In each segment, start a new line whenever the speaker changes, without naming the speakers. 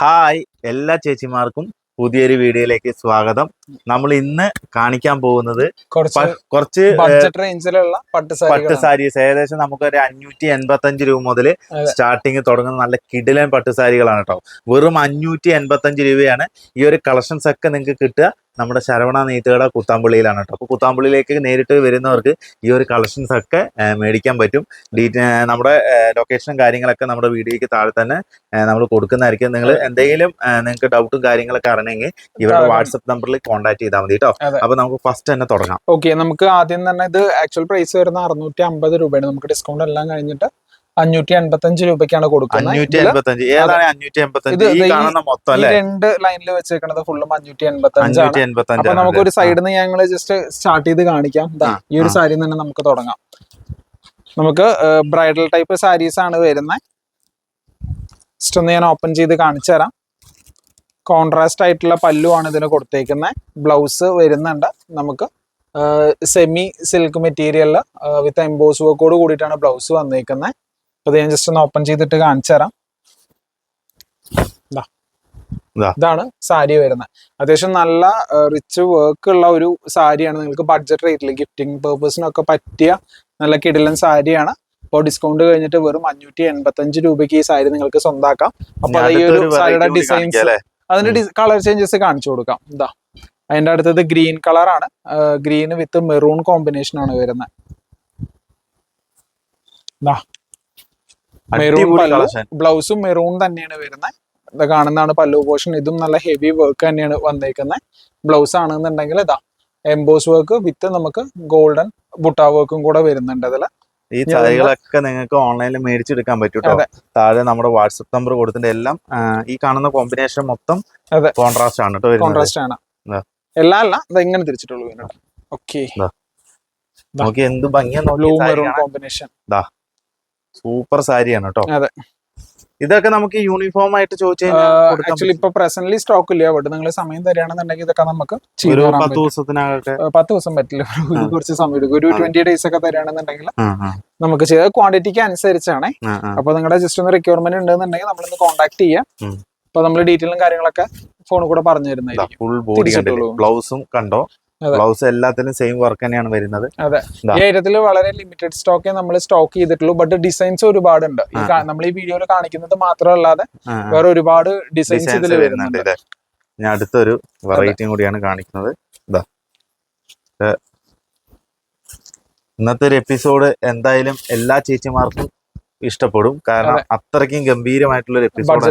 Hi എല്ലാ ചേച്ചിമാർക്കും പുതിയൊരു വീഡിയോയിലേക്ക് സ്വാഗതം. നമ്മൾ ഇന്ന് കാണിക്കാൻ പോകുന്നത്
കുറച്ച് റേഞ്ചിലുള്ള പട്ട്
സാരീസ്. ഏകദേശം നമുക്കൊരു അഞ്ഞൂറ്റി എൺപത്തി അഞ്ച് രൂപ മുതൽ സ്റ്റാർട്ടിങ് തുടങ്ങുന്ന നല്ല കിടിലൻ പട്ട് സാരികളാണ് കേട്ടോ. വെറും അഞ്ഞൂറ്റി എൺപത്തി അഞ്ച് രൂപയാണ്. ഈ ഒരു കളക്ഷൻസ് ഒക്കെ നിങ്ങൾക്ക് കിട്ടുക. നമ്മുടെ ശരവണ നെയ്ത്തുകട കുത്താമ്പള്ളിയിലാണ് കേട്ടോ. അപ്പോൾ കുത്താമ്പള്ളിയിലേക്ക് നേരിട്ട് വരുന്നവർക്ക് ഈ ഒരു കളക്ഷൻസ് ഒക്കെ മേടിക്കാൻ പറ്റും. ഡീറ്റ നമ്മുടെ ലൊക്കേഷനും കാര്യങ്ങളൊക്കെ നമ്മുടെ വീഡിയോയ്ക്ക് താഴെ തന്നെ നമ്മൾ കൊടുക്കുന്നതായിരിക്കും. നിങ്ങൾ എന്തെങ്കിലും നിങ്ങൾക്ക് ഡൗട്ടും കാര്യങ്ങളൊക്കെ അറിയണമെങ്കിൽ ഇവരുടെ. വാട്സപ്പ് നമ്പറിൽ കോൺടാക്ട് ചെയ്താൽ മതി കേട്ടോ.
അപ്പോൾ
അപ്പൊ നമുക്ക് ഫസ്റ്റ് തന്നെ തുടങ്ങാം.
ഓക്കെ നമുക്ക് ആദ്യം തന്നെ ഇത് ആക്ച്വൽ പ്രൈസ് വരുന്ന അറുന്നൂറ്റി അമ്പത് രൂപയാണ്. നമുക്ക് ഡിസ്കൗണ്ട് എല്ലാം കഴിഞ്ഞിട്ട് അഞ്ഞൂറ്റി എൺപത്തി അഞ്ച് രൂപയ്ക്കാണ് കൊടുക്കുന്നത്
അഞ്ച്
ഇത്
അഞ്ച്
രണ്ട് ലൈനിൽ വെച്ചേക്കുന്നത് ഫുള്ളും അഞ്ഞൂറ്റി എൺപത്തി അഞ്ചാണ് അപ്പൊ
അഞ്ച്
നമുക്ക് ഒരു സൈഡിൽ നിന്ന് ഞങ്ങൾ ജസ്റ്റ് സ്റ്റാർട്ട് ചെയ്ത് കാണിക്കാം. ഈ ഒരു സാരി തന്നെ നമുക്ക് തുടങ്ങാം. നമുക്ക് ബ്രൈഡൽ ടൈപ്പ് സാരീസ് ആണ് വരുന്നത് ജസ്റ്റ് ഒന്ന് ഞാൻ ഓപ്പൺ ചെയ്ത് കാണിച്ചു തരാം. കോൺട്രാസ്റ്റ് ആയിട്ടുള്ള പല്ലുവാണ് ആണ് ഇതിന് കൊടുത്തേക്കുന്നത് ബ്ലൗസ് വരുന്നുണ്ട്. നമുക്ക് സെമി സിൽക്ക് മെറ്റീരിയലിൽ വിത്ത് എംബോസ് വർക്കോട് കൂടിയിട്ടാണ് ബ്ലൗസ് വന്നേക്കുന്നത് അപ്പൊ ഞാൻ ജസ്റ്റ് ഒന്ന് ഓപ്പൺ ചെയ്തിട്ട് കാണിച്ചു തരാം. ഇതാണ് സാരി വരുന്നത്. അത്യാവശ്യം നല്ല റിച്ച് വർക്ക് ഉള്ള ഒരു സാരിയാണ്. നിങ്ങൾക്ക് ബഡ്ജറ്റ് റേറ്റിൽ ഗിഫ്റ്റിംഗ് പേർപ്പസിനൊക്കെ പറ്റിയ നല്ല കിടിലൻ സാരിയാണ്. അപ്പോൾ ഡിസ്കൗണ്ട് കഴിഞ്ഞിട്ട് വെറും അഞ്ഞൂറ്റി എൺപത്തി അഞ്ച് രൂപയ്ക്ക് ഈ സാരി നിങ്ങൾക്ക് സ്വന്താക്കാം. അപ്പൊ ഈ ഒരു സാരിയുടെ ഡിസൈൻസ് അതിന്റെ കളർ ചേഞ്ചസ് കാണിച്ചു കൊടുക്കാം. ഇതാ അതിന്റെ അടുത്തത് ഗ്രീൻ കളറാണ് ഗ്രീൻ വിത്ത് മെറൂൺ കോമ്പിനേഷൻ ആണ് വരുന്നത്. മെറൂൺ പല്ലു. ബ്ലൗസും മെറൂൺ തന്നെയാണ് വരുന്നത് ഇത് കാണുന്നതാണ് പല്ലു പോർഷൻ. ഇതും നല്ല ഹെവി വർക്ക് തന്നെയാണ് വന്നേക്കുന്നത് ബ്ലൗസ് ആണെന്നുണ്ടെങ്കിൽ ഇതാ എംബോസ് വർക്ക് വിത്ത് നമുക്ക് ഗോൾഡൻ ബുട്ടാ വർക്കും കൂടെ വരുന്നുണ്ട് അതിൽ
ഈ സാരികളൊക്കെ നിങ്ങൾക്ക് ഓൺലൈനിൽ മേടിച്ചെടുക്കാൻ പറ്റും കേട്ടോ താഴെ നമ്മുടെ വാട്സപ്പ് നമ്പർ കൊടുത്തിട്ട് എല്ലാം ഈ കാണുന്ന കോമ്പിനേഷൻ മൊത്തം കോൺട്രാസ്റ്റ് ആണ് കേട്ടോ
കോൺട്രാസ്റ്റ് ആണ്. എല്ലാം അല്ല ഇത് എങ്ങനെ തിരിച്ചിട്ടുള്ളൂ ഓക്കെ.
നോക്കി എന്ത് ഭംഗിയാ
കോമ്പിനേഷൻ കോമ്പിനേഷൻ
സൂപ്പർ സാരിയാണ് കേട്ടോ
അതെ.
ഇതൊക്കെ നമുക്ക് യൂണിഫോം ആയിട്ട് ചോദിച്ചു
ഇപ്പൊ പ്രസന്റ്ലി സ്റ്റോക്ക് ഇല്ല അവിടെ നിങ്ങൾ സമയം തരികയാണെന്നുണ്ടെങ്കിൽ ഇതൊക്കെ നമുക്ക്
പത്ത്. ദിവസത്തിനകത്ത്
പത്ത് ദിവസം പറ്റില്ല കുറച്ച് സമയം എടുക്കും ഒരു. ട്വന്റി ഡേയ്സ് ഒക്കെ തരികയാണെന്നുണ്ടെങ്കിൽ നമുക്ക് ചെയ്ത ക്വാണ്ടിറ്റിക്ക് അനുസരിച്ചാണ്. അപ്പൊ നിങ്ങളുടെ ജസ്റ്റ് ഒന്ന് റിക്വയർമെന്റ് ഉണ്ടെന്നുണ്ടെങ്കിൽ നമ്മളൊന്ന് കോൺടാക്ട് ചെയ്യാം. അപ്പൊ നമ്മൾ ഡീറ്റെയിലും കാര്യങ്ങളൊക്കെ ഫോണിൽ കൂടെ പറഞ്ഞു തരുന്നതായിരിക്കും
ഫുൾ ബോഡി കണ്ടില്ലേ ബ്ലൗസും കണ്ടോ. ബ്ലൗസ് എല്ലാത്തിനും സെയിം വർക്ക് തന്നെയാണ് വരുന്നത്.
അതെ. ഈ ഐറ്റത്തിൽ വളരെ ലിമിറ്റഡ് സ്റ്റോക്കേ നമ്മൾ സ്റ്റോക്ക് ചെയ്തിട്ടുള്ളൂ. ബട്ട് ഡിസൈൻസ് ഒരുപാടുണ്ട്. ഉണ്ട് നമ്മൾ ഈ വീഡിയോയിൽ കാണിക്കുന്നത് മാത്രമല്ലാതെ. വേറെ ഒരുപാട് ഡിസൈൻസ് ഇതിൽ
വരുന്നുണ്ട്.
വരുന്നുണ്ട്
ഞാൻ അടുത്തൊരു വെറൈറ്റിയും കൂടിയാണ് കാണിക്കുന്നത്. ഇതാ ഇന്നത്തെ ഒരു എപ്പിസോഡ് എന്തായാലും എല്ലാ ചേച്ചിമാർക്കും ഇഷ്ടപ്പെടും. കാരണം അത്രയ്ക്കും ഗംഭീരമായിട്ടുള്ള ഒരു എപ്പിസോഡ്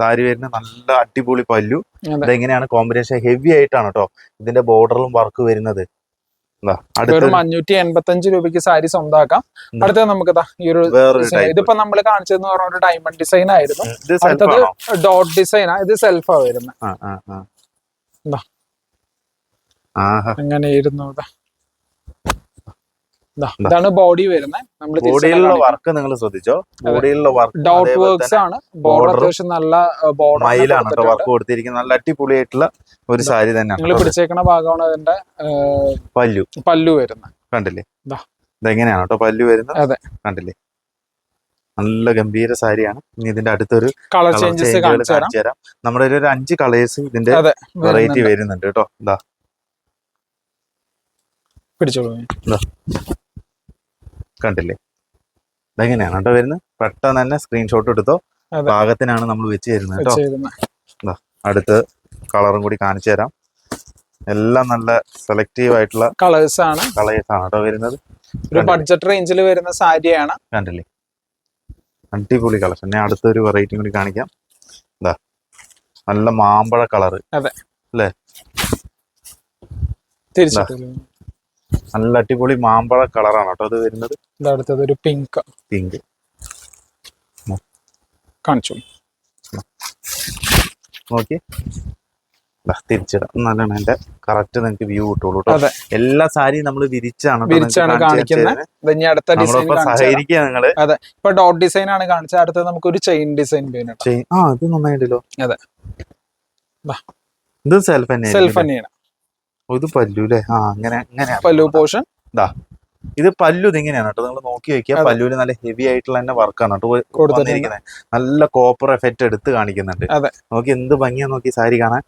സാരി വരുന്ന നല്ല അടിപൊളി പല്ലു. ഇതെങ്ങനെയാണ് കോമ്പിനേഷൻ ഹെവി ആയിട്ടാണ് കേട്ടോ. ഇതിന്റെ ബോർഡറിലും വർക്ക് വരുന്നത്.
വെറും അഞ്ഞൂറ്റി എൺപത്തി അഞ്ച് രൂപയ്ക്ക് സാരി സ്വന്തമാക്കാം.
അടുത്ത
അടുത്തത് നമുക്ക് ഈ ഒരു. ഇതിപ്പോ നമ്മൾ കാണിച്ചതെന്ന് പറഞ്ഞ ഒരു ഡയമണ്ട് ഡിസൈൻ ആയിരുന്നു. അടുത്തത്
ഡോട്ട്
ഡോട്ട് ഡിസൈനാ ഇത് സെൽഫാ വരുന്നത്.
ആ ആ ആ.
അങ്ങനെയായിരുന്നു. ഇതാണ് ബോഡി വരുന്നത് നമ്മൾ
ബോഡിയിലുള്ള വർക്ക് നിങ്ങൾ ശ്രദ്ധിച്ചോ? ബോഡിയിലുള്ള വർക്ക്
ഡൗട്ട് വർക്ക്സ് ആണ്. ബോർഡർ അത്യാവശ്യം നല്ല ബോർഡർ
മയിലാണ് കേട്ടോ വർക്ക് കൊടുത്തിരിക്കുന്നത്. നല്ല അടിപൊളി ആയിട്ടുള്ള ഒരു സാരി തന്നെയാണ്
നിങ്ങൾ പിടിച്ചേക്കുന്ന ഭാഗമാണ് അതിന്റെ
പല്ലു.
പല്ലു വരുന്നത്
കണ്ടില്ലേ. ഇതെങ്ങനെയാണ് കേട്ടോ പല്ലു വരുന്നത്?
അതെ.
കണ്ടില്ലേ? നല്ല ഗംഭീര സാരിയാണ്. ഇനി ഇതിന്റെ അടുത്തൊരു
കളർ ചേഞ്ചസ് കാണിച്ചു തരാം.
നമ്മുടെ ഒരു അഞ്ച് കളേഴ്സ് ഇതിന്റെ വെറൈറ്റി
വരുന്നുണ്ട്.
വരുന്നുണ്ട് കേട്ടോ ഇതാ
പിടിച്ചോളൂ.
കണ്ടില്ലേ? ഇതെങ്ങനെയാണ് കേട്ടോ വരുന്നത്? പെട്ടെന്ന് തന്നെ സ്ക്രീൻഷോട്ട് എടുത്തോ?
ഭാഗത്തിനാണ്
പാകത്തിനാണ് നമ്മൾ വെച്ച് തരുന്നത് കേട്ടോ. അടുത്ത് കളറും കൂടി കാണിച്ചു തരാം. എല്ലാം നല്ല സെലക്റ്റീവ് ആയിട്ടുള്ള
കളേഴ്സ് ആണ്.
കളേഴ്സ് ആണ് കേട്ടോ വരുന്നത്.
ഒരു ബഡ്ജറ്റ് റേഞ്ചിൽ വരുന്ന സാരിയാണ്.
കണ്ടില്ലേ? അടിപൊളി കളക്ഷൻ ഞാൻ അടുത്തൊരു വെറൈറ്റി കൂടി കാണിക്കാം. ഇതാ നല്ല മാമ്പഴ കളറ്
തിരിച്ചിട്ടുള്ളൂ
നല്ല അടിപൊളി മാമ്പഴ കളറാണ് കേട്ടോ അത് വരുന്നത്.
അടുത്തത് ഒരു പിങ്ക്
പിങ്ക്
കാണിച്ചു.
നോക്കി. തിരിച്ചിടാം. എന്നാലാണ് എന്റെ കറക്റ്റ് നിങ്ങൾക്ക് വ്യൂ കിട്ടുള്ളൂ കേട്ടോ.
അതെ.
എല്ലാ സാരിയും നമ്മൾ വിരിച്ചാണ്
കാണിക്കുന്നത്
സഹകരിക്കുക നിങ്ങൾ.
ഇപ്പൊ ഡോട്ട് ഡിസൈൻ ആണ് കാണിച്ചത്. അടുത്തത് നമുക്ക് ഒരു ചെയിൻ ഡിസൈൻ
ആ ഇത് നന്നായിട്ടല്ലോ.
അതെ.
ഇത് സെൽഫ്
സെൽഫ് തന്നെയാണ്.
ഇത് പല്ലു അല്ലേ ആ അങ്ങനെ അങ്ങനെ
പല്ലു പോർഷൻ
ഇതാ ഇത് പല്ലു ഇതിങ്ങനെയാണ് കേട്ടോ. നിങ്ങൾ നോക്കി വെക്കുക
പല്ലുവിൽ
പല്ലുവിന് നല്ല ഹെവി ആയിട്ടുള്ള തന്നെ വർക്കാണ് കേട്ടോ. കൊടുത്തിരിക്കുന്നത് നല്ല കോപ്പർ എഫക്റ്റ് എടുത്ത് കാണിക്കുന്നുണ്ട്. നോക്കി എന്ത് ഭംഗിയാ നോക്കി സാരി കാണാൻ.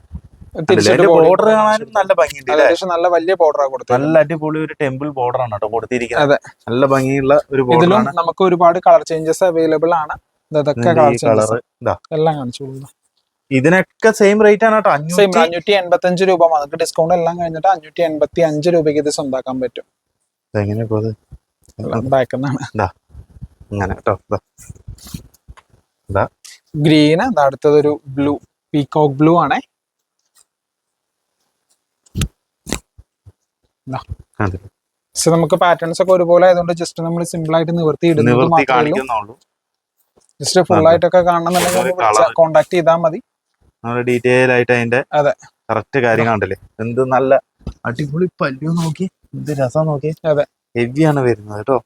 ബോർഡർ കാണാനും നല്ല ഭംഗിയുണ്ട്
നല്ല വലിയ ബോർഡർ
നല്ല അടിപൊളി ഒരു ടെമ്പിൾ ബോർഡർ ആണ് കേട്ടോ കൊടുത്തിരിക്കുന്നത്.
അതെ.
നല്ല ഭംഗിയുള്ള ഒരു
ഇതിലും നമുക്ക് ഒരുപാട് കളർ ചേഞ്ചസ് അവൈലബിൾ ആണ്. ഇതൊക്കെ കളർ എല്ലാം കാണിച്ചു
ഇതിനൊക്കെ സെയിം റേറ്റ് ആണ് കേട്ടോ അഞ്ഞൂറ്റി
എൺപത്തി അഞ്ച് രൂപ നമുക്ക് ഡിസ്കൗണ്ട് എല്ലാം കഴിഞ്ഞിട്ട് അഞ്ഞൂറ്റി എൺപത്തി അഞ്ച് രൂപയ്ക്ക് ഇത് സ്വന്താക്കാൻ പറ്റും. ഗ്രീന് അടുത്തതൊരു ബ്ലൂ പീകോക്ക് ബ്ലൂ ആണേ? പക്ഷെ നമുക്ക് പാറ്റേൺസ് ഒക്കെ ഒരുപോലെ ആയതുകൊണ്ട് ജസ്റ്റ് നമ്മൾ സിമ്പിൾ ആയിട്ട് നിവർത്തി ഇടുന്നത് മാത്രമേ ഉള്ളൂ. Just full. ആയിട്ടൊക്കെ
കാണണം
കാണണമെന്നുണ്ടെങ്കിൽ. കോണ്ടാക്ട് ചെയ്താൽ മതി.
നമ്മൾ ഡീറ്റെയിൽ ആയിട്ട് അതിന്റെ
അതെ.
കറക്റ്റ് കാര്യം കണ്ടില്ലേ എന്ത് നല്ല അടിപൊളി പല്ലു നോക്കി എന്ത് രസം നോക്കി
അതെ.
ഹെവിയാണ് വരുന്നത് കേട്ടോ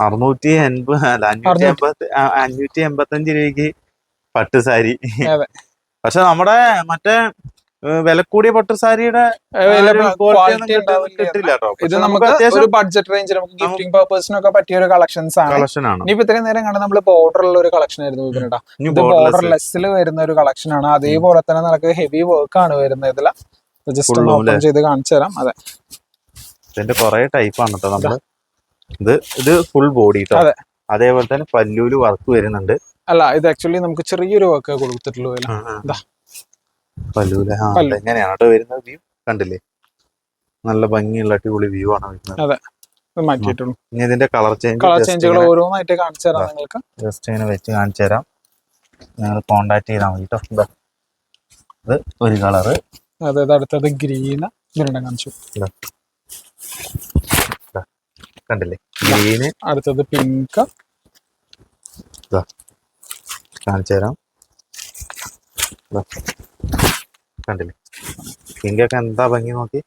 അറുന്നൂറ്റി എൺപത് അല്ല അഞ്ഞൂറ്റി എൺപത്തി അഞ്ഞൂറ്റി അഞ്ഞൂറ്റി എൺപത്തഞ്ച് രൂപയ്ക്ക് പട്ട് സാരി. പക്ഷെ നമ്മുടെ മറ്റേ വില കൂടിയ പട്ട് സാരിയുടെ
ഇത് നമുക്ക് ഒരു ബഡ്ജറ്റ് റേഞ്ചിൽ നമുക്ക് ഗിഫ്റ്റിംഗ് പർപ്പസിനൊക്കെ പറ്റിയ ഒരു കളക്ഷൻസ് ആണ്. ഇനിയിപ്പോ ഇത്രയും നേരം കണ്ട നമ്മൾ ബോർഡറുള്ള ഒരു കളക്ഷൻ ആയിരുന്നു
ഇനി
ഇത്
borderless.
ബോർഡർ വരുന്ന ഒരു കളക്ഷൻ ആണ്. അതേപോലെ തന്നെ നമുക്ക് ഹെവി വർക്ക് ആണ് വരുന്നത് ഇതില. ജസ്റ്റ് ഓപ്പൺ ചെയ്ത് കാണിച്ചു തരാം. അതെ.
ഇതിന്റെ കുറെ ടൈപ്പ് ആണ് കേട്ടോ നമ്മൾ. ഇത്. ഇത് ഫുൾ ബോഡി
അതെ.
അതേപോലെ തന്നെ പല്ലൂൽ വർക്ക് വരുന്നുണ്ട്.
അല്ല ഇത് ആക്ച്വലി നമുക്ക് ചെറിയൊരു വർക്ക് കൊടുത്തിട്ടുള്ളൂ.
പല്ലൂൽ ആ
പല്ലു.
എങ്ങനെയാണ് കേട്ടോ വരുന്നത് വ്യൂ കണ്ടില്ലേ? നല്ല ഭംഗിയുള്ള അടിപൊളി വ്യൂ ആണ് വരുന്നത്.
ഇത് മാറ്റിയിട്ടുള്ളൂ.
ഇനി ഇതിന്റെ കളർ ചേഞ്ച്
കളർ ചേഞ്ചുകൾ ഓരോന്നായിട്ട് കാണിച്ചു തരാം നിങ്ങൾക്ക്.
ജസ്റ്റ് ഇങ്ങനെ വെച്ച് കാണിച്ചു തരാം. നിങ്ങൾ കോണ്ടാക്ട് ചെയ്താൽ മതി കേട്ടോ ഇതാ. ഇത് ഒരു കളറ്
അതായത് അടുത്തത് ഗ്രീന്. കാണിച്ചു.
കണ്ടില്ലേ? ഗ്രീന്.
അടുത്തത് പിങ്ക്.
കാണിച്ചു തരാം. കണ്ടില്ലേ? പിങ്കൊക്കെ എന്താ ഭംഗി നോക്കി?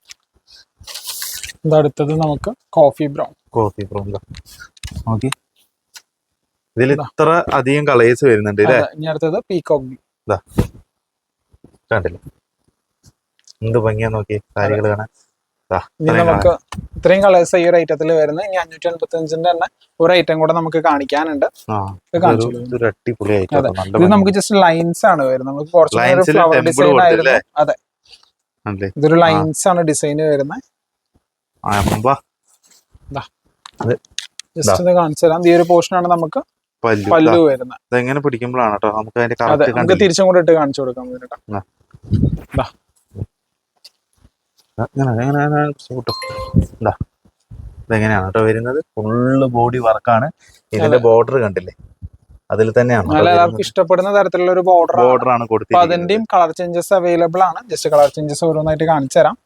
അടുത്തത് നമുക്ക്? കോഫി ബ്രൗൺ
കോഫി ബ്രൗൺ നോക്കി. ഇതിൽ ഇത്ര അധികം കളേഴ്സ് വരുന്നുണ്ട് അല്ലേ?
ഇനി അടുത്തത് പീകോക്ക്
കണ്ടില്ലേ? എന്ത് ഭംഗിയാ നോക്കി കാര്യങ്ങൾ കാണാൻ.
നമുക്ക് ഇത്രയും കളേഴ്സ് ഈ ഒരു ഐറ്റത്തിൽ വരുന്നത് ഇനി അഞ്ഞൂറ്റി എൺപത്തി അഞ്ചിന്റെ തന്നെ ഒരു ഐറ്റം കൂടെ നമുക്ക് കാണിക്കാനുണ്ട്. ഇത്. നമുക്ക് ജസ്റ്റ് ലൈൻസ് ആണ് വരുന്നത്. നമുക്ക് കുറച്ച് ഫ്ലവർ ഡിസൈൻ ആയിരുന്നു? അതെ. ഇതൊരു ലൈൻസ് ആണ് ഡിസൈൻ വരുന്നത്. ജസ്റ്റ് ഒന്ന് കാണിച്ചു തരാം. ഈ ഒരു പോർഷൻ ആണ് നമുക്ക്
പല്ലു.
വരുന്നത്.
പിടിക്കുമ്പോഴാണ് കേട്ടോ? നമുക്ക്
തിരിച്ചും കൂടെ ഇട്ട് കാണിച്ചു കൊടുക്കാം.
അങ്ങനെ അങ്ങനെ അങ്ങനെ. കൂട്ടും ഇതാ ഇതെങ്ങനെയാണ് കേട്ടോ വരുന്നത്? ഫുള്ള് ബോഡി വർക്കാണ്. ഇതിന്റെ ബോർഡർ കണ്ടില്ലേ? അതിൽ തന്നെയാണ്
ഇഷ്ടപ്പെടുന്ന തരത്തിലുള്ള ഒരു ബോർഡർ
ബോർഡർ ആണ് കൊടുത്തത്
അതിന്റെയും കളർ ചേഞ്ചസ് അവൈലബിൾ ആണ്. ജസ്റ്റ് കളർ ചേഞ്ചസ് ഓരോന്നായിട്ട് കാണിച്ചു തരാം.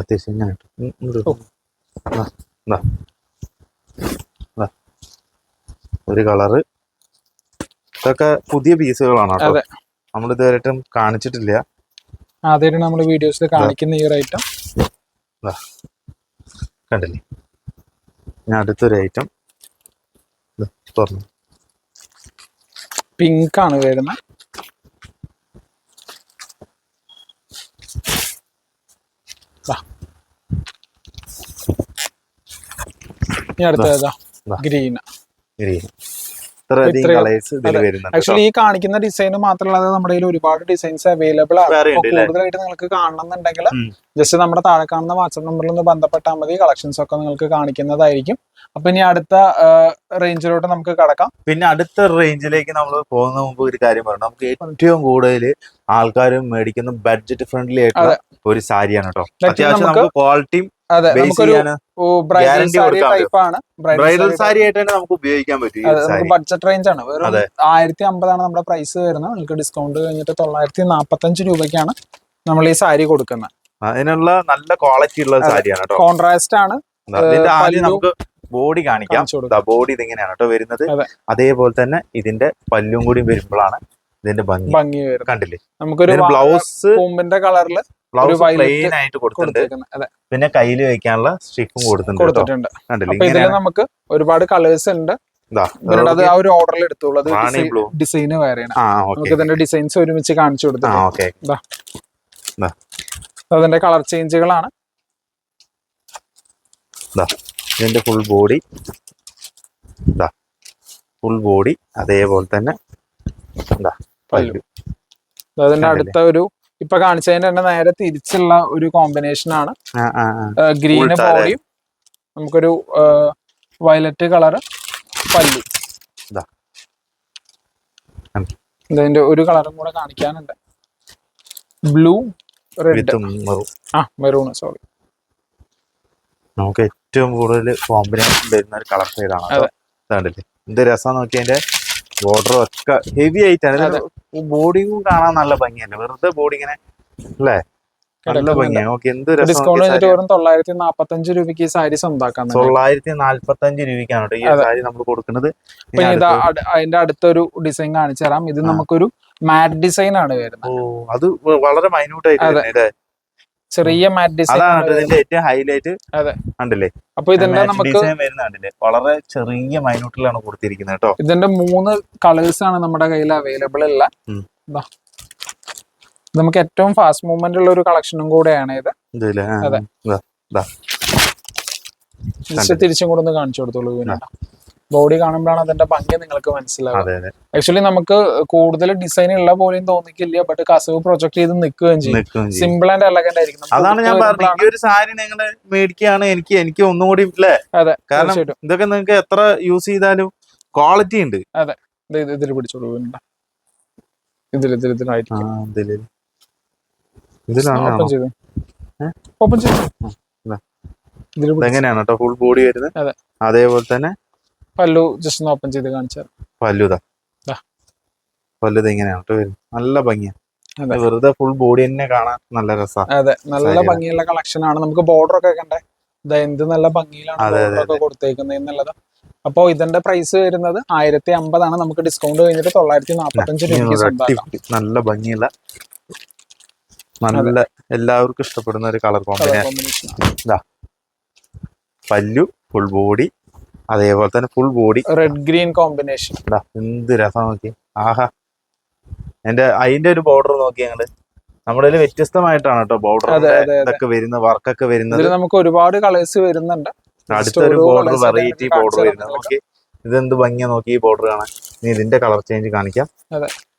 അത്യാവശ്യം ഇങ്ങനെ. ഒരു കളറ്. ഇതൊക്കെ പുതിയ പീസുകളാണ് നമ്മൾ ഇതുവരെയായിട്ടും കാണിച്ചിട്ടില്ല.
ആദ്യമായിട്ട് നമ്മൾ വീഡിയോസിൽ കാണിക്കുന്ന ഈ ഒരു ഐറ്റം
കണ്ടില്ലേ? ഞാൻ അടുത്തൊരു ഐറ്റം തുറന്നു.
പിങ്ക് ആണ് വരുന്നത് ഈ അടുത്തതാ. ഗ്രീൻ
ഗ്രീൻ കളേഴ്സ് ഇതിൽ വരുന്നുണ്ട്.
ആക്ച്വലി ഈ കാണിക്കുന്ന ഡിസൈൻ മാത്രമല്ലാതെ നമ്മുടെ കയ്യിൽ ഒരുപാട് ഡിസൈൻസ് അവൈലബിൾ ആണ്. കൂടുതലായിട്ട് നിങ്ങൾക്ക് കാണണമെന്നുണ്ടെങ്കിൽ. ജസ്റ്റ് നമ്മുടെ താഴെ കാണുന്ന വാട്സ്ആപ്പ് നമ്പറിൽ ഒന്ന് ബന്ധപ്പെട്ടാൽ മതി. കളക്ഷൻസ് ഒക്കെ നിങ്ങൾക്ക് കാണിക്കുന്നതായിരിക്കും. അപ്പൊ ഇനി അടുത്ത റേഞ്ചിലോട്ട് നമുക്ക് കടക്കാം.
പിന്നെ അടുത്ത റേഞ്ചിലേക്ക് നമ്മൾ പോകുന്ന മുമ്പ് ഒരു കാര്യം പറഞ്ഞു നമുക്ക് ഏറ്റവും കൂടുതൽ ആൾക്കാരും മേടിക്കുന്ന ബഡ്ജറ്റ് ഫ്രണ്ട്ലി ആയിട്ടുള്ള ഒരു സാരിയാണ് കേട്ടോ അത്യാവശ്യം
നമുക്ക്
ക്വാളിറ്റിയും
അതെ നമുക്കൊരു ബ്രൈഡൽ സാരി
ആയിട്ട് തന്നെ നമുക്ക് ഉപയോഗിക്കാൻ പറ്റും
ബഡ്ജറ്റ് റേഞ്ച് ആണ്. വെറും. ആയിരത്തി അമ്പതാണ് നമ്മുടെ പ്രൈസ് വരുന്നത്. നിങ്ങൾക്ക് ഡിസ്കൗണ്ട് കഴിഞ്ഞിട്ട് തൊള്ളായിരത്തി നാപ്പത്തഞ്ച് രൂപയ്ക്കാണ് നമ്മൾ ഈ സാരി കൊടുക്കുന്നത്.
അതിനുള്ള നല്ല ക്വാളിറ്റി ഉള്ള. സാരിയാണ്
കോൺട്രാസ്റ്റ് ആണ്
ആദ്യം നമുക്ക് ബോഡി കാണിക്കാം. ബോഡി ഇതിങ്ങനെയാണ് കേട്ടോ വരുന്നത്. അതേപോലെ തന്നെ ഇതിന്റെ പല്ലും കൂടി വരുമ്പോഴാണ് ഇതിന്റെ ഭംഗി.
ഭംഗി
കണ്ടില്ലേ?
നമുക്കൊരു
ബ്ലൗസ്
കൊമ്പിന്റെ കളറിൽ
ബ്ലൗസ് പ്ലെയിൻ ആയിട്ട് കൊടുത്തിട്ടുണ്ട്. പിന്നെ കയ്യിൽ വെക്കാനുള്ള സ്റ്റിഫും കൊടുത്തിട്ടുണ്ട്
ഇതിൽ നമുക്ക് ഒരുപാട് കളേഴ്സ് ഉണ്ട്. അത് ആ ഒരു ഓർഡറിൽ എടുത്തോളൂ. ഡിസൈന് വേറെയാണ് നമുക്ക് ഇതിന്റെ ഡിസൈൻസ് ഒരുമിച്ച് കാണിച്ചു കൊടുത്തു അതിന്റെ കളർ ചേഞ്ചുകളാണ്
ഇതാ ഇതിന്റെ ഫുൾ ബോഡി ഫുൾ ബോഡി അതേപോലെ തന്നെ
അതിന്റെ? അടുത്ത ഒരു ഇപ്പൊ കാണിച്ചതിന്റെ തന്നെ നേരെ തിരിച്ചുള്ള ഒരു കോമ്പിനേഷൻ ആണ്. ഗ്രീന് ബോഡിയും നമുക്കൊരു വയലറ്റ് കളറ് പല്ലു.
ഇതാ.
ഇതിന്റെ ഒരു കളറും കൂടെ കാണിക്കാനുണ്ട്. ബ്ലൂ റെഡ് ആ മെറൂൺ സോറി
നമുക്ക് ഏറ്റവും കൂടുതൽ കോമ്പിനേഷൻ വരുന്ന ഒരു കളർ ഷെയ്ഡാണ്
അതെ.
കണ്ടില്ലേ? എന്ത് രസം നോക്കി ബോർഡർ ഒക്കെ ഹെവി ആയിട്ടാണ്. ബോർഡിങ്ങും കാണാൻ നല്ല ഭംഗിയല്ലേ വെറുതെ ബോഡി ഇങ്ങനെ അല്ലേ? നല്ല. ഭംഗിയാണ്. ഓക്കെ എന്ത്
ഡിസ്കൗണ്ട് കഴിഞ്ഞിട്ട് വെറും തൊള്ളായിരത്തി രൂപയ്ക്ക് ഈ സാരി സ്വന്തമാക്കാൻ
തൊള്ളായിരത്തി നാല്പത്തി അഞ്ച് രൂപയ്ക്കാണ് ഈ സാരി നമ്മൾ കൊടുക്കുന്നത്.
അതിന്റെ അടുത്തൊരു ഡിസൈൻ കാണിച്ചു തരാം ഇത് നമുക്കൊരു മാറ്റ് ഡിസൈൻ ആണ് വരുന്നത്.
അത് വളരെ മൈന്യൂട്ട് ആയിട്ട്?
ചെറിയ മാറ്റ് ഡിസൈൻ
അതാണ് ഇതിന്റെ ഏറ്റവും ഹൈലൈറ്റ്
അതെ.
കണ്ടില്ലേ?
അപ്പൊ ഇതിന്റെ നമുക്ക്
വളരെ ചെറിയ മൈനൂട്ടിലാണ് കൊടുത്തിരിക്കുന്നത് കേട്ടോ.
ഇതിന്റെ മൂന്ന് കളേഴ്സ് ആണ് നമ്മുടെ കയ്യിൽ അവൈലബിൾ ഉള്ള. നമുക്ക് ഏറ്റവും ഫാസ്റ്റ് മൂവ്മെന്റ് ഉള്ള ഒരു കളക്ഷനും കൂടെയാണ് ഇത്. അതെ. തിരിച്ചും കൂടെ ഒന്ന് കാണിച്ചു കൊടുത്തോളൂ ബോഡി കാണുമ്പോഴാണ് അതിന്റെ ഭംഗി നിങ്ങൾക്ക് മനസ്സിലാവുക. ആക്ച്വലി നമുക്ക് കൂടുതൽ ഡിസൈൻ ഉള്ള പോലെയും തോന്നിക്കില്ല ബട്ട് കസവ് പ്രൊജക്ട് ചെയ്ത് നിൽക്കുകയും ചെയ്യും. സിമ്പിൾ ആൻഡ് എലഗന്റ് ആയിരിക്കും.
അതാണ് ഞാൻ പറഞ്ഞത്. ഈ ഒരു സാരി നിങ്ങൾ മേടിക്കുകയാണ് എനിക്ക് എനിക്ക് ഒന്നുകൂടി അല്ലേ
അതെ
കാരണം ഇതൊക്കെ നിങ്ങൾക്ക് എത്ര യൂസ് ചെയ്താലും ക്വാളിറ്റി ഉണ്ട്.
അതെ. ഇത് ഇതിൽ പിടിച്ചോളൂ. ഇതിൽ ഇതിൽ ഇതിലായിരിക്കും ഓപ്പൺ ചെയ്തു. ഓപ്പൺ ചെയ്തു.
കേട്ടോ ഫുൾ ബോഡി വരുന്നത്? അതേപോലെ തന്നെ
പല്ലു ജസ്റ്റ് ഒന്ന് ഓപ്പൺ ചെയ്ത് കാണിച്ചാൽ
പല്ലുതാ. പല്ലുത ഇങ്ങനെയാണ് നല്ല ഭംഗിയാണ്
അതെ.
വെറുതെ ഫുൾ ബോഡി തന്നെ കാണാൻ നല്ല രസമാണ്
അതെ നല്ല ഭംഗിയുള്ള കളക്ഷൻ ആണ്. നമുക്ക് ബോർഡർ ഒക്കെ കണ്ടേ? എന്ത് നല്ല ഭംഗിയിലാണ് കൊടുത്തേക്കുന്നത് എന്നുള്ളത്. അപ്പോ ഇതിന്റെ പ്രൈസ് വരുന്നത് ആയിരത്തി അമ്പതാണ് നമുക്ക് ഡിസ്കൗണ്ട് കഴിഞ്ഞിട്ട് തൊള്ളായിരത്തി നാപ്പത്തഞ്ച് രൂപയ്ക്ക്
നല്ല ഭംഗിയുള്ള നല്ല എല്ലാവർക്കും ഇഷ്ടപ്പെടുന്ന ഒരു colour combination pallu full body അതേപോലെ തന്നെ full body
red green combination
എന്ത് രസം നോക്കി ആഹാ. എന്റെ അതിന്റെ ഒരു ബോർഡർ നോക്കി ഞങ്ങൾ. നമ്മുടെ വ്യത്യസ്തമായിട്ടാണ് കേട്ടോ ബോർഡർ. ഇതൊക്കെ വരുന്ന വർക്കൊക്കെ വരുന്നത്.
നമുക്ക് ഒരുപാട് കളേഴ്സ് വരുന്നുണ്ട്.
അടുത്തൊരു ബോർഡർ വെറൈറ്റി ബോർഡർ വരുന്നത്. നോക്കി ഇതെന്ത് ഭംഗിയാ നോക്കി ഈ ബോർഡർ കാണാൻ. ഇനി ഇതിന്റെ കളർ ചേഞ്ച് കാണിക്കാം.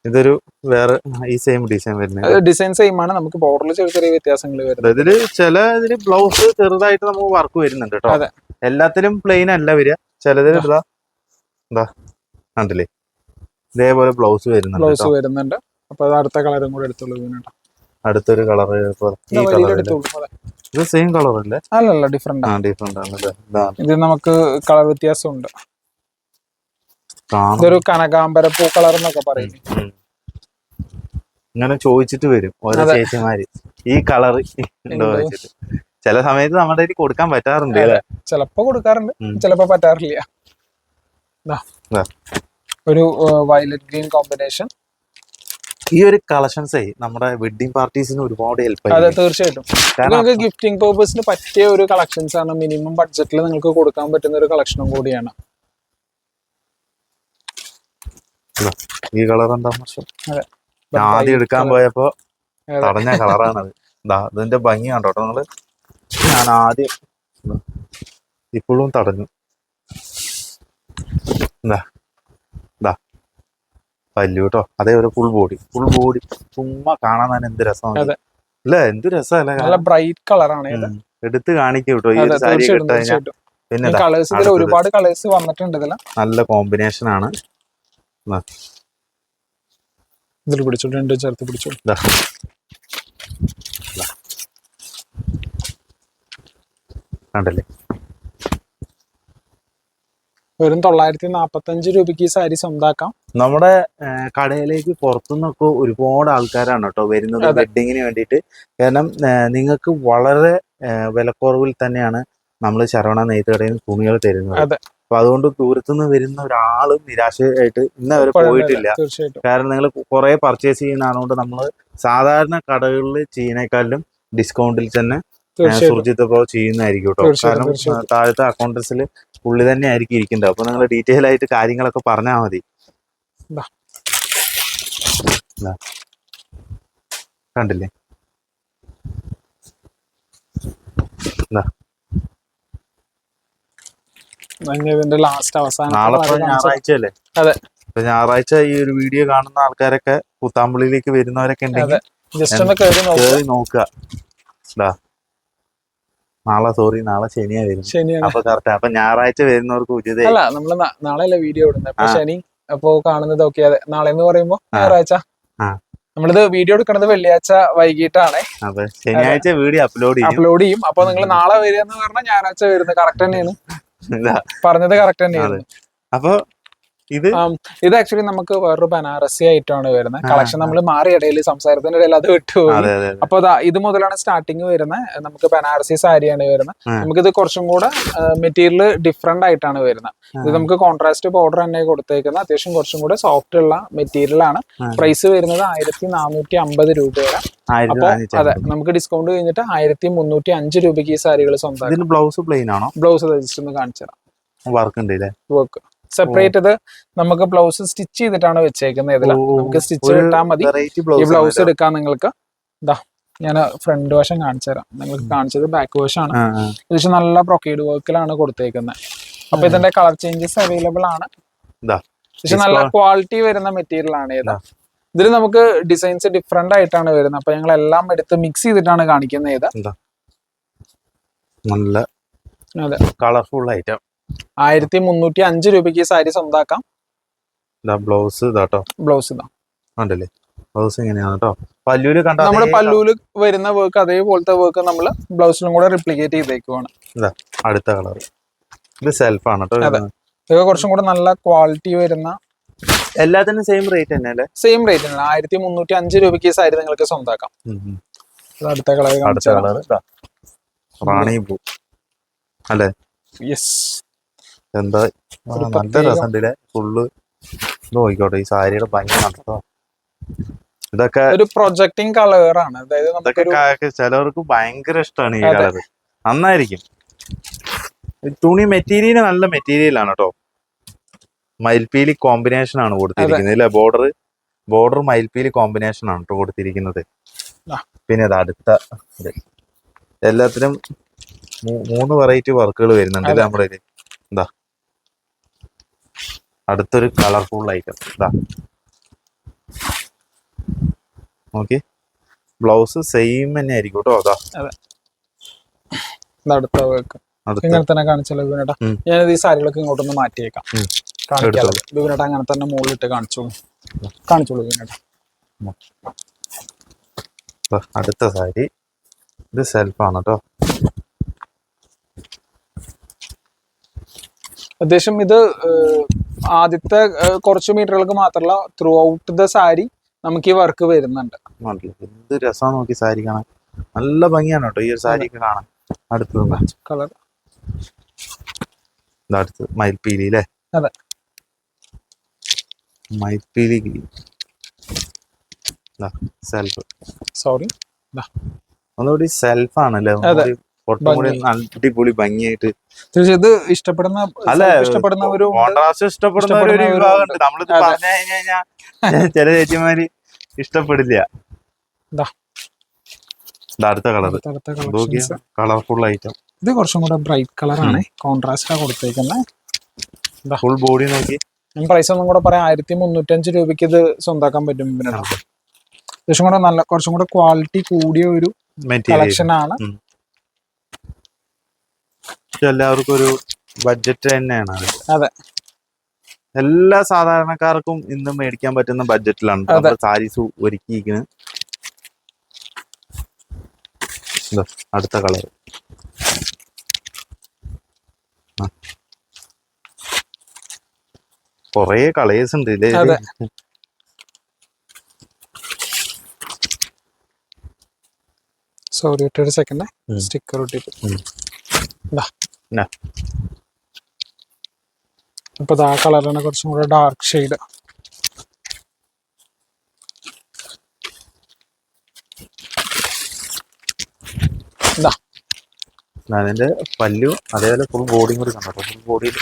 ഇതൊരു വേറെ ഈ സെയിം ഡിസൈൻ വരുന്നത്.
ഡിസൈൻ സെയിം ആണ്. നമുക്ക് ബോർഡറിൽ ചെറിയ ചെറിയ വ്യത്യാസങ്ങൾ വരുന്നത്
ഇതിൽ ചില ഇതിൽ ബ്ലൗസ് ചെറുതായിട്ട് നമുക്ക് വർക്ക് വരുന്നുണ്ട് കേട്ടോ. എല്ലാത്തിലും പ്ലെയിൻ അല്ല വരിക ചിലതിൽ. ഇതാ. എന്താ കണ്ടില്ലേ? ഇതേപോലെ ബ്ലൗസ് വരുന്നുണ്ട്
ബ്ലൗസ് വരുന്നുണ്ട്. അപ്പൊ അടുത്ത കളറും കൂടെ എടുത്തോളൂ
അടുത്തൊരു കളർ ഈ കളർ ഇത് സെയിം കളർ അല്ലേ?
അല്ലല്ല ഡിഫറെന്റ്
ആ. ഡിഫറെന്റ് ആണ് ഇത്.
നമുക്ക് കളർ വ്യത്യാസം
ഉണ്ട്
ഇതൊരു കനകാംബര പൂ കളർ എന്നൊക്കെ പറയും.
ഉം. ഇങ്ങനെ ചോദിച്ചിട്ട് വരും ഓരോ ചേച്ചിമാര്. ഈ കളർ ഉണ്ടോ
ഉണ്ടോ?
ചില സമയത്ത് നമ്മുടെ കയ്യിൽ കൊടുക്കാൻ പറ്റാറുണ്ട്.
ചിലപ്പോ കൊടുക്കാറുണ്ട്. ചിലപ്പോ പറ്റാറില്ല. ഒരു വയലറ്റ് ഗ്രീൻ കോമ്പിനേഷൻ
ഈ ഒരു കളക്ഷൻസേ നമ്മുടെ വെഡിങ് പാർട്ടീസിന് ഒരുപാട് ഹെൽപ്പ്
അതെ തീർച്ചയായിട്ടും. നിങ്ങൾക്ക് ഗിഫ്റ്റിംഗ് പേർപ്പസിന് പറ്റിയ ഒരു കളക്ഷൻസ് ആണ് മിനിമം ബഡ്ജറ്റിൽ നിങ്ങൾക്ക് കൊടുക്കാൻ പറ്റുന്ന ഒരു കളക്ഷനും കൂടിയാണ്.
ഈ കളർ എന്താ ആദ്യം എടുക്കാൻ പോയപ്പോ തടഞ്ഞ കളറാണത് ഇതിന്റെ ഭംഗി കണ്ടോട്ടോ നിങ്ങൾ? ഞാൻ ആദ്യം ദാ, ഇപ്പോഴും തടഞ്ഞു. എന്താ ദാ. പല്ലു കേട്ടോ. ഒരു ഫുൾ ബോഡി ഫുൾ ബോഡി ചുമ്മാ കാണാൻ തന്നെ എന്ത് രസമാണ്. അല്ല? എന്ത് രസമല്ലേ
നല്ല ബ്രൈറ്റ് കളറാണ് ഇത്.
എടുത്ത് കാണിക്കും കേട്ടോ. ഈ ഒരു സാരി പിന്നെ ദാ,
കളേഴ്സ് ഇതിൽ ഒരുപാട് കളേഴ്സ് വന്നിട്ടുണ്ട് ഇതിൽ
നല്ല കോമ്പിനേഷൻ ആണ്.
ഇതിൽ പിടിച്ചോണ്ട് രണ്ടും ചേർത്ത് പിടിച്ചു
ദാ. ദാ. കണ്ടല്ലേ?
വെറും തൊള്ളായിരത്തി നാപ്പത്തി അഞ്ച് രൂപയ്ക്ക് ഈ സാരി സ്വന്തമാക്കാം
നമ്മുടെ കടയിലേക്ക് പുറത്തുനിന്നൊക്കെ ഒരുപാട് ആൾക്കാരാണ് കേട്ടോ വരുന്നത്. വെഡിങ്ങിന് വേണ്ടിയിട്ട്. കാരണം നിങ്ങൾക്ക് വളരെ വിലക്കുറവിൽ തന്നെയാണ് നമ്മൾ ശരവണ നെയ്ത്ത് കടയിൽ നിന്ന് തുണികൾ തരുന്നത്. അപ്പൊ അതുകൊണ്ട് ദൂരത്തുനിന്ന് വരുന്ന ഒരാളും നിരാശയായിട്ട് ഇന്ന് അവർ പോയിട്ടില്ല. കാരണം നിങ്ങൾ കുറെ പർച്ചേസ് ചെയ്യുന്നതുകൊണ്ട് നമ്മൾ സാധാരണ കടകളിൽ ചെയ്യുന്നേക്കാളിലും ഡിസ്കൗണ്ടിൽ തന്നെ സുർജിത്ത് പ്രോ ചെയ്യുന്നതായിരിക്കും കേട്ടോ കാരണം. താഴത്തെ അക്കൗണ്ടൻസിൽ പുള്ളി തന്നെ ആയിരിക്കും ഇരിക്കുന്നത്. അപ്പൊ നിങ്ങൾ ഡീറ്റെയിൽ ആയിട്ട് കാര്യങ്ങളൊക്കെ പറഞ്ഞാൽ മതി. കണ്ടില്ലേ?
ലാസ്റ്റ് അവസാനം
നാളെ ഞായറാഴ്ച അല്ലേ
അതെ.
ഇപ്പൊ ഞായറാഴ്ച ഈ ഒരു വീഡിയോ കാണുന്ന ആൾക്കാരൊക്കെ കുത്താമ്പള്ളിയിലേക്ക് വരുന്നവരൊക്കെ ഉണ്ടെങ്കിൽ
ജസ്റ്റ് ഒന്ന് നോക്കുക.
നാളെ സോറി നാളെ ശനിയാ വരും
ശനിയാണ്.
അപ്പൊ കറക്റ്റ് അപ്പൊ ഞായറാഴ്ച വരുന്നവർക്ക് ഉചിത.
അല്ല നമ്മൾ നാളെ അല്ല വീഡിയോ ഇടുന്നത് അപ്പൊ. ശനി അപ്പൊ കാണുന്നത് ഓക്കെ അതെ നാളെ എന്ന് പറയുമ്പോ ഞായറാഴ്ച. നമ്മളിത് വീഡിയോ എടുക്കുന്നത് വെള്ളിയാഴ്ച വൈകിട്ടാണ്.
ശനിയാഴ്ച വീഡിയോ അപ്ലോഡ് ചെയ്യും.
അപ്ലോഡ് ചെയ്യും. അപ്പൊ നിങ്ങൾ നാളെ വരിക എന്ന് പറഞ്ഞാൽ ഞായറാഴ്ച വരുന്നത് കറക്റ്റ് തന്നെയാണ്. പറഞ്ഞത് കറക്റ്റ് തന്നെയാണ്.
അപ്പൊ ഇത്
ഇത് ആക്ച്വലി നമുക്ക് വേറൊരു ബനാറസി ആയിട്ടാണ് വരുന്നത്. കളക്ഷൻ നമ്മൾ മാറി ഇടയിൽ സംസാരത്തിന്റെ ഇടയിൽ അത് വിട്ടുപോയി. അപ്പൊ ഇത് മുതലാണ് സ്റ്റാർട്ടിങ് വരുന്നത് നമുക്ക് ബനാറസി സാരിയാണ് വരുന്നത്. നമുക്കിത് കുറച്ചും കൂടെ മെറ്റീരിയൽ ഡിഫറെന്റ് ആയിട്ടാണ് വരുന്നത്. ഇത് നമുക്ക് കോൺട്രാസ്റ്റ് പൗഡർ തന്നെ കൊടുത്തേക്കുന്നത്. അത്യാവശ്യം കുറച്ചും കൂടെ സോഫ്റ്റ് ഉള്ള മെറ്റീരിയൽ ആണ്. പ്രൈസ് വരുന്നത് ആയിരത്തി നാനൂറ്റി അമ്പത് രൂപ
ആയിരത്തി
അപ്പൊ അതെ നമുക്ക് ഡിസ്കൗണ്ട് കഴിഞ്ഞിട്ട് ആയിരത്തി മുന്നൂറ്റി അഞ്ച് രൂപയ്ക്ക് ഈ സാരികൾ സ്വന്തം
ബ്ലൗസ് പ്ലെയിൻ ആണോ?
ബ്ലൗസ് ജസ്റ്റ് ഒന്ന് കാണിച്ചു തരാം.
വർക്ക് ഉണ്ട്
വർക്ക് സെപ്പറേറ്റ് ഇത് നമുക്ക് ബ്ലൗസ് സ്റ്റിച്ച് ചെയ്തിട്ടാണ് വെച്ചേക്കുന്നത്
ഇതിൽ.
നമുക്ക് സ്റ്റിച്ച് ഇട്ടാൽ മതി. ഈ
ബ്ലൗസ്
എടുക്കാൻ നിങ്ങൾക്ക് ഇതാ ഞാൻ ഫ്രണ്ട് വശം കാണിച്ചു തരാം. നിങ്ങൾക്ക് കാണിച്ചത് ബാക്ക് വശമാണ്. ഏകദേശം നല്ല പ്രൊക്കൈഡ് വർക്കിലാണ് കൊടുത്തേക്കുന്നത് അപ്പൊ ഇതിന്റെ കളർ ചേഞ്ചസ് അവൈലബിൾ ആണ്. പക്ഷെ നല്ല ക്വാളിറ്റി വരുന്ന മെറ്റീരിയൽ ആണ് ഇത്. ഇതിൽ നമുക്ക് ഡിസൈൻസ് ഡിഫറെന്റ് ആയിട്ടാണ് വരുന്നത്. അപ്പൊ ഞങ്ങൾ എല്ലാം എടുത്ത് മിക്സ് ചെയ്തിട്ടാണ് കാണിക്കുന്നത് ഇത്.
നല്ല കളർഫുൾ ഐറ്റം
ആയിരത്തി മുന്നൂറ്റി അഞ്ച് രൂപയ്ക്ക് ഈ സാരി സ്വന്താക്കാം
ബ്ലൗസ് ഇതാട്ടോ.
ബ്ലൗസ് ഇതാ.
കണ്ടില്ലേ? ബ്ലൗസ് എങ്ങനെയാണ് കേട്ടോ. പല്ലൂൽ കണ്ട നമ്മൾ
പല്ലൂൽ വരുന്ന വർക്ക് അതേപോലത്തെ വർക്ക് നമ്മൾ ബ്ലൗസിലും കൂടെ റിപ്ലിക്കേറ്റ് ചെയ്തേക്കുവാണ്.
അടുത്ത കളർ ഇത് സെൽഫ് ആണ് കേട്ടോ.
ഇതൊക്കെ കുറച്ചും കൂടെ നല്ല ക്വാളിറ്റി വരുന്ന
എല്ലാത്തിനും സെയിം റേറ്റ് തന്നെ അല്ലേ?
സെയിം റേറ്റ് തന്നെ. ആയിരത്തി മുന്നൂറ്റി അഞ്ച് രൂപയ്ക്ക് സാരി നിങ്ങൾക്ക് സ്വന്താക്കാം. അടുത്ത കളർ
അടുത്ത കളർ റാണിപൂ റാണി പൂ. അല്ലേ?
യെസ്
എന്താ നല്ല രസമുണ്ടല്ലേ? ഫുള്ള് നോക്കിക്കോട്ടെ ഈ സാരിയുടെ ഭംഗി കണ്ടോ? ഇതൊക്കെ
ഒരു പ്രൊജക്ടിങ് കളറാണ് അതായത്
ഇതൊക്കെ ചിലവർക്ക് ഭയങ്കര ഇഷ്ടമാണ് ഈ കളർ നന്നായിരിക്കും. തുണി മെറ്റീരിയൽ നല്ല മെറ്റീരിയൽ ആണ് കേട്ടോ മയിൽപീലി കോമ്പിനേഷൻ ആണ് കൊടുത്തിരിക്കുന്നത്. അല്ലെ ബോർഡർ ബോർഡർ മയിൽപീലി കോമ്പിനേഷൻ ആണ് കേട്ടോ കൊടുത്തിരിക്കുന്നത്. പിന്നെ ഇത് അടുത്ത എല്ലാത്തിനും മൂന്ന് വെറൈറ്റി വർക്കുകൾ വരുന്നുണ്ട്
അതെ.
നമ്മുടെ. എന്താ അടുത്തൊരു കളർഫുൾ ഐറ്റം ഇതാ ഓക്കെ ബ്ലൗസ് സെയിം തന്നെ ആയിരിക്കും കേട്ടോ അതാ.
അടുത്ത ഇങ്ങനെ തന്നെ കാണിച്ചല്ലോ ബിബിനേട്ടാ. ഞാനിത് ഈ സാരികളൊക്കെ ഇങ്ങോട്ടൊന്ന് മാറ്റിയേക്കാം. കാണിക്കാലോ. ബിബിനേട്ട അങ്ങനെ തന്നെ മുകളിലിട്ട് കാണിച്ചോളൂ. കാണിച്ചോളൂ ബിബിനേട്ട
അടുത്ത സാരി. ഇത് സെൽഫാണ് കേട്ടോ
അത്യാവശ്യം ഇത് ആദ്യത്തെ കുറച്ച് മീറ്ററുകൾക്ക് മാത്രമല്ല ത്രൂ ഔട്ട് ദ സാരി നമുക്ക് ഈ വർക്ക് വരുന്നുണ്ട്.
എന്ത് രസമാണ് നോക്കി സാരി കാണാൻ. നല്ല ഭംഗിയാണ് കേട്ടോ ഈ ഒരു സാരി ഒക്കെ കാണാൻ. അടുത്തത്
കളർ
അടുത്ത് മയിൽപ്പീലി അല്ലേ?
അതെ.
മയിൽപ്പീലി സെൽഫ്
സോറി
ഒന്നുകൂടി സെൽഫ് ആണല്ലേ? കൂടി അടിപൊളി ഭംഗിയായിട്ട്.
തീർച്ചയായും ഇത് ഇഷ്ടപ്പെടുന്ന
അല്ല
ഇഷ്ടപ്പെടുന്ന ഒരു.
കോൺട്രാസ്റ്റ് ഇഷ്ടപ്പെടുന്ന ഒരു വിഭാഗമുണ്ട്. നമ്മളിത്
അതെ.
പറഞ്ഞു കഴിഞ്ഞാൽ ചില ചേച്ചിമാര് ഇഷ്ടപ്പെടില്ല. അടുത്ത കളർ. കളർഫുൾ ഐറ്റം
ഇത് കുറച്ചും കൂടെ ബ്രൈറ്റ് കളർ ആണ് കോൺട്രാസ്റ്റ് കൊടുത്തേക്കുന്നത്
ഫുൾ ബോഡി നോക്കി.
ഞാൻ പ്രൈസ് ഒന്നും കൂടെ പറയാം. ആയിരത്തി മുന്നൂറ്റഞ്ച് രൂപയ്ക്ക് ഇത് സ്വന്താക്കാൻ പറ്റും പിന്നെ കൂടെ നല്ല കുറച്ചും കൂടെ ക്വാളിറ്റി കൂടിയ ഒരു
മെറ്റീരിയൽ
കളക്ഷൻ ആണ്.
എല്ലാവർക്കും ഒരു ബഡ്ജറ്റ് തന്നെയാണ് അതെ. എല്ലാ സാധാരണക്കാർക്കും ഇന്ന് മേടിക്കാൻ പറ്റുന്ന ബഡ്ജറ്റിലാണ് സാരീസ് ഒരുക്കിയിരിക്കുന്നത് ഇതാ, അടുത്ത കളർ കൊറേ കളേഴ്സ് ഉണ്ട് ഇല്ലേ?
സോറി ഒരു സെക്കൻഡ്. സ്റ്റിക്കർ ഒട്ടിട്ട്. അപ്പൊ ആ കളറാണ് കുറച്ചും കൂടെ ഡാർക്ക് ഷെയ്ഡ്
അതിന്റെ പല്ലു അതേപോലെ ഫുൾ ബോഡിയും കൂടി കണ്ടോ? ഫുൾ ബോഡിയിൽ